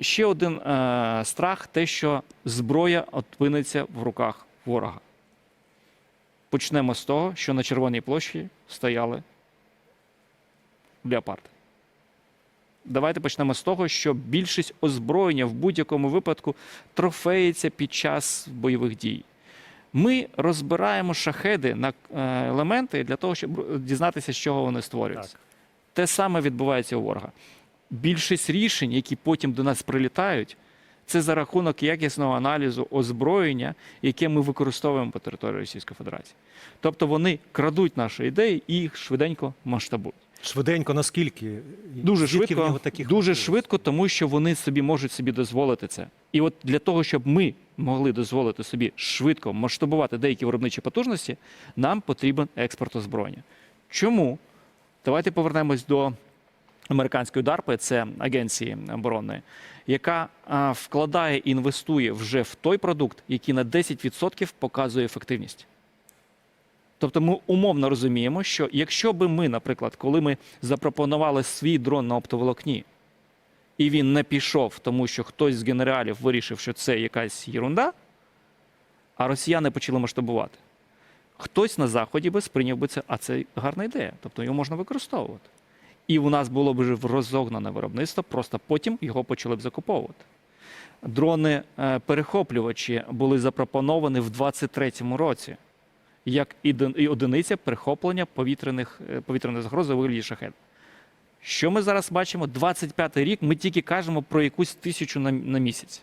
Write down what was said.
ще один е, страх те, що зброя опиниться в руках ворога. Почнемо з того, що на Червоній площі стояли леопарди. Давайте почнемо з того, що більшість озброєння в будь-якому випадку трофеїться під час бойових дій. Ми розбираємо шахеди на е, елементи для того, щоб дізнатися, з чого вони створюються. Так. Те саме відбувається у ворога. Більшість рішень, які потім до нас прилітають, це за рахунок якісного аналізу озброєння, яке ми використовуємо по території Російської Федерації. Тобто вони крадуть наші ідеї і їх швиденько масштабують. Швиденько, наскільки? Дуже Звідки в швидко, нього таких дуже швидко, тому що вони собі можуть собі дозволити це. І от для того, щоб ми могли дозволити собі швидко масштабувати деякі виробничі потужності, нам потрібен експорт озброєння. Чому? Давайте повернемось до американської DARPA, це агенції оборонної, яка вкладає і інвестує вже в той продукт, який на 10% показує ефективність. Тобто ми умовно розуміємо, що якщо би ми, наприклад, коли ми запропонували свій дрон на оптоволокні, і він не пішов, тому що хтось з генералів вирішив, що це якась єрунда, а росіяни почали масштабувати, хтось на Заході би сприйняв би це, а це гарна ідея, тобто його можна використовувати. І у нас було б вже розогнане виробництво, просто потім його почали б закуповувати. Дрони-перехоплювачі були запропоновані в 23-му році як одиниця перехоплення повітряних, е, повітряних загроз у вигляді шахет. Що ми зараз бачимо? 25-й рік ми тільки кажемо про якусь тисячу на, на місяць.